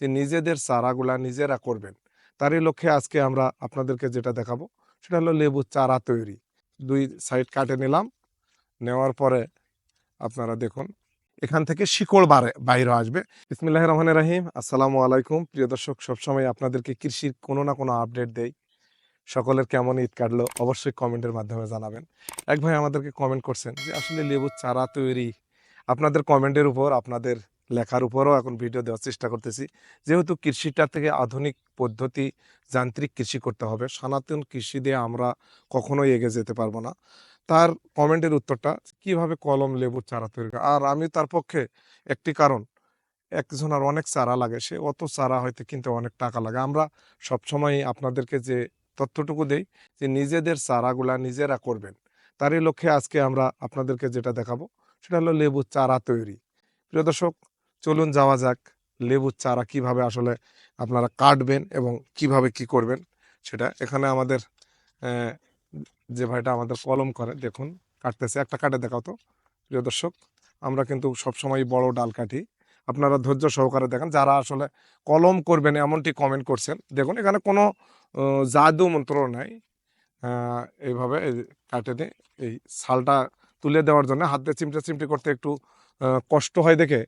যে নিজেদের চারাগুলা নিজেরা করবেন। তারই লক্ষ্যে আজকে আমরা আপনাদেরকে যেটা দেখাবো, সেটা হলো লেবু চারা তৈরি। দুই সাইড কাটে নিলাম, নেওয়ার পরে আপনারা দেখুন, এখান থেকে শিকড় বাড়ে বাইরে আসবে। ইসমিল্লাহ রহমান রাহিম। আসসালামু আলাইকুম। প্রিয় দর্শক, সবসময় আপনাদেরকে কৃষির কোনো না কোনো আপডেট দেই। সকলের কেমন ঈদ কাটলো অবশ্যই কমেন্টের মাধ্যমে জানাবেন। এক ভাই আমাদেরকে কমেন্ট করছেন যে, আসলে লেবুর চারা তৈরি? আপনাদের কমেন্টের উপর আপনাদের লেখার উপরও এখন ভিডিও দেওয়ার চেষ্টা করতেছি। যেহেতু কৃষিটা থেকে আধুনিক পদ্ধতি যান্ত্রিক কৃষি করতে হবে, সনাতন কৃষি দিয়ে আমরা কখনোই এগিয়ে যেতে পারব না। তার কমেন্টের উত্তরটা, কীভাবে কলম, লেবুর চারা তৈরি আর আমি তার পক্ষে একটি কারণ একজনের অনেক চারা লাগে, সে অত চারা হয়তো কিনতে অনেক টাকা লাগে। আমরা সবসময় আপনাদেরকে যে তথ্যটুকু দেই, যে নিজেদের চারাগুলা নিজেরা করবেন, তারই লক্ষ্যে আজকে আমরা আপনাদেরকে যেটা দেখাবো, সেটা হলো লেবুর চারা তৈরি। প্রিয় দর্শক চলুন যাওয়া যাক, লেবুর চারা কীভাবে আসলে আপনারা কাটবেন এবং কীভাবে কি করবেন সেটা এখানে আমাদের যে ভাইটা আমাদের কলম করে, দেখুন, কাটতেছে। একটা কাটে দেখাও তো, প্রিয় দর্শক, আমরা কিন্তু সবসময় বড় ডাল কাটি। আপনারা ধৈর্য সহকারে দেখেন, যারা আসলে কলম করবেন এমনটি কমেন্ট করছেন, দেখুন এখানে কোনো জাদু মন্ত্র নাই। এইভাবে এই কাটে এই শালটা তুলে দেওয়ার জন্য, হাত দিয়ে চিমটে চিমটি করতে একটু কষ্ট হয় দেখে।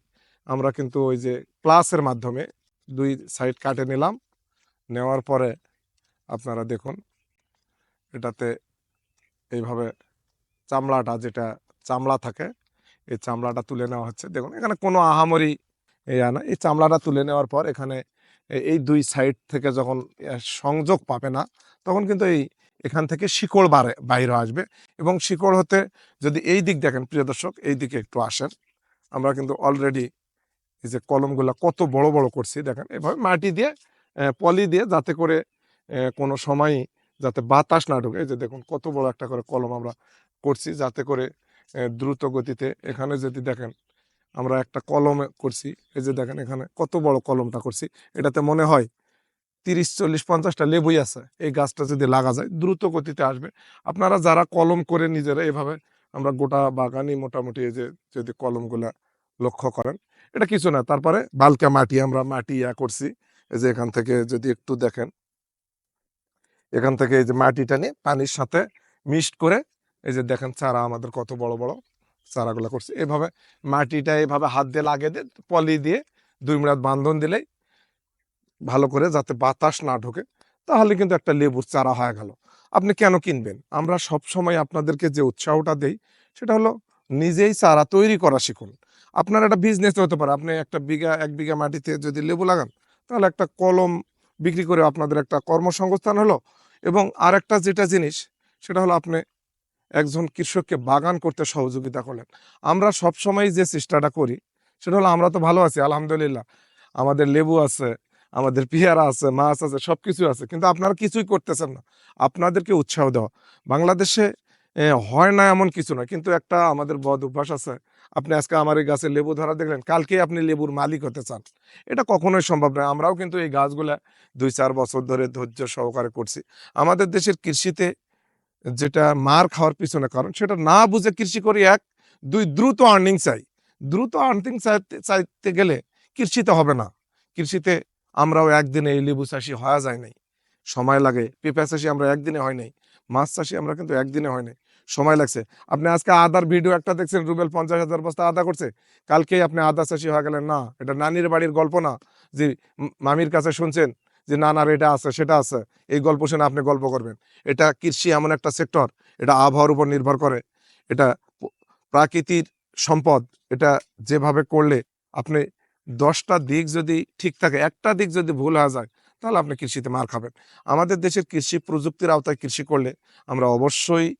আমরা কিন্তু ওই যে প্লাসের মাধ্যমে দুই সাইড কাটে নিলাম। নেওয়ার পরে আপনারা দেখুন, এটাতে এইভাবে চামড়াটা যেটা চামড়া থাকে, এই চামড়াটা তুলে নেওয়া হচ্ছে। দেখুন, এখানে কোনো আহামরি ইয়া না। এই চামড়াটা তুলে নেওয়ার পর এখানে এই দুই সাইড থেকে যখন সংযোগ পাবে না, তখন কিন্তু এই এখান থেকে শিকড় বাড়ে বাইরে আসবে। এবং শিকড় হতে যদি এই দিক দেখেন, প্রিয় দর্শক, এই দিকে একটু আসেন, আমরা কিন্তু অলরেডি এই যে কলমগুলো কত বড় বড় করছি, দেখেন, এভাবে মাটি দিয়ে পলি দিয়ে যাতে করে কোনো সময় যাতে বাতাস না ঢুকে। এই যে দেখুন, কত বড় একটা করে কলম আমরা করছি যাতে করে দ্রুত গতিতে এখানে যদি দেখেন, আমরা একটা কলমে করছি, এই যে দেখেন এখানে কত বড় কলমটা করছি। এটাতে মনে হয় তিরিশ, চল্লিশ, পঞ্চাশটা লেবুই আছে। এই গাছটা যদি লাগা যায়, দ্রুত গতিতে আসবে। আপনারা যারা কলম করে নিজেরা এভাবে আমরা গোটা বাগানই মোটামুটি এই যে যদি কলমগুলা লক্ষ্য করেন। এটা কিছু না, তারপরে বালকা মাটি আমরা মাটি ইয়া করছি, এই যে এখান থেকে যদি একটু দেখেন। এখান থেকে এই যে মাটিটা নিয়ে পানির সাথে মিক্সড করে, এই যে দেখেন চারা আমাদের কত বড় বড় চারাগুলো করছে। এভাবে মাটিটা এভাবে হাত দিয়ে লাগিয়ে দিয়ে পলি দিয়ে দুই মিনিট বান্ধন দিলেই ভালো করে যাতে বাতাস না ঢোকে, তাহলে কিন্তু একটা লেবুর চারা হয়ে গেল। আপনি কেন কিনবেন? আমরা সব সময় আপনাদেরকে যে উৎসাহটা দেই, সেটা হলো নিজেই চারা তৈরি করা শিখুন। আপনার একটা বিজনেস হতে পারে। আপনি একটা বিঘা, এক বিঘা মাটিতে যদি লেবু লাগান, তাহলে একটা কলম বিক্রি করে আপনাদের একটা কর্মসংস্থান হলো। এবং আর একটা যেটা জিনিস, সেটা হলো আপনি একজন কৃষককে বাগান করতে সহযোগিতা করলেন। আমরা সব সময় যে চেষ্টাটা করি, সেটা হলো আমরা তো ভালো আছি, আলহামদুলিল্লাহ। আমাদের লেবু আছে, আমাদের পেয়ারা আছে, মাছ আছে সব কিছু আছে, কিন্তু আপনারা কিছুই করতেছেন না। আপনাদেরকে উৎসাহ দেওয়া। বাংলাদেশে হয় না এমন কিছু না কিন্তু একটা আমাদের বদ অভ্যাস আছে আপনি আজকে আমার এই গাছে লেবু ধরা দেখলেন, কালকে আপনি লেবুর মালিক হতে চান। এটা কখনোই সম্ভব নয়। আমরাও কিন্তু এই গাছগুলা দুই চার বছর ধরে ধৈর্য সহকারে করছি। আমাদের দেশের কৃষিতে যেটা মার খাওয়ার পিছনে কারণ, সেটা না বুঝে কৃষি করি এক, দুই, দ্রুত আর্নিং চাই। দ্রুত আর্নিং চাইতে চাইতে গেলে কৃষিতে হবে না। কৃষিতে আমরাও একদিনে এই লেবু চাষি হওয়া যায় নাই। সময় লাগে, পেঁপে চাষি আমরা একদিনে হয় নাই। মাছ চাষি আমরা কিন্তু একদিনে হয় নাই। সময় লাগছে। আপনি আজকে আদার ভিডিও একটা দেখছেন, রুবেল পঞ্চাশ হাজার বস্তা আদা করছে। কালকেই আপনি আদা চাষি হয়ে গেলেন, না, এটা নানির বাড়ির গল্প না। যে মামির কাছে শুনছেন যে, না না এটা আছে, সেটা আছে। এই গল্প শুনে আপনি গল্প করবেন। এটা কৃষি এমন একটা সেক্টর, এটা আবহাওয়ার উপর নির্ভর করে। এটা প- প্রাকৃতিক সম্পদ, এটা যেভাবে করলে আপনি দশটা দিক যদি ঠিক থাকে, একটা দিক যদি ভুল হয়ে যায়, তাহলে আপনি কৃষিতে মার খাবেন। আমাদের দেশের কৃষি প্রযুক্তির আওতায় কৃষি করলে আমরা অবশ্যই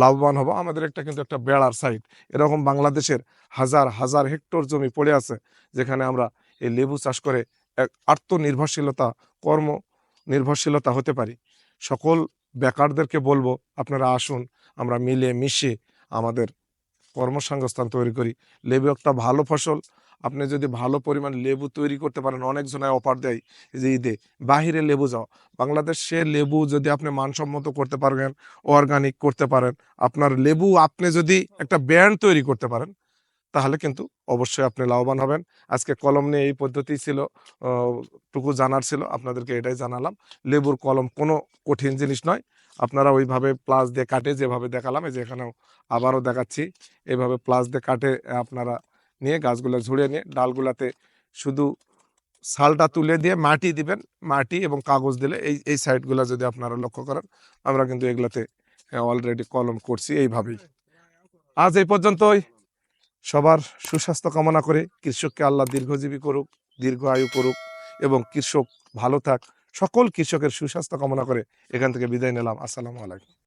লাভবান হব। আমাদের একটা কিন্তু একটা বেড়ার সাইড এরকম বাংলাদেশের হাজার হাজার হেক্টর জমি পড়ে আছে, যেখানে আমরা এই লেবু চাষ করে এক আত্মনির্ভরশীলতা, কর্ম নির্ভরশীলতা হতে পারি। সকল বেকারদেরকে বলব, আপনারা আসুন, আমরা মিলে মিশে আমাদের কর্মসংস্থান তৈরি করি। লেবু একটা ভালো ফসল। আপনি যদি ভালো পরিমাণ লেবু তৈরি করতে পারেন অনেকজনায় অফার দেয় যে, ঈদে বাহিরে লেবু যাও। বাংলাদেশে লেবু যদি আপনি মানসম্মত করতে পারেন অর্গানিক করতে পারেন, আপনার লেবু আপনি যদি একটা ব্র্যান্ড তৈরি করতে পারেন, তাহলে কিন্তু অবশ্যই আপনি লাভবান হবেন। আজকে কলম নিয়ে এই পদ্ধতি ছিল টুকু জানার ছিল, আপনাদেরকে এটাই জানালাম। লেবুর কলম কোনো কঠিন জিনিস নয়। আপনারা ওইভাবে প্লাস দিয়ে কাটে যেভাবে দেখালাম, এই যে এখানেও আবারও দেখাচ্ছি। এইভাবে প্লাস দিয়ে কাটে আপনারা নিয়ে গাছগুলো ঝুড়িয়ে নিয়ে ডালগুলাতে শুধু সালটা তুলে দিয়ে মাটি দিবেন, মাটি এবং কাগজ দিলে এই এই সাইডগুলো যদি আপনারা লক্ষ্য করেন, আমরা কিন্তু এগুলাতে অলরেডি কলম করছি এইভাবেই। আজ এই পর্যন্তই। সবার সুস্বাস্থ্য কামনা করে। কৃষককে আল্লাহ দীর্ঘজীবী করুক, দীর্ঘ আয়ু করুক এবং কৃষক ভালো থাক। সকল কৃষকের সুস্বাস্থ্য কামনা করে এখান থেকে বিদায় নিলাম। আসসালামু আলাইকুম।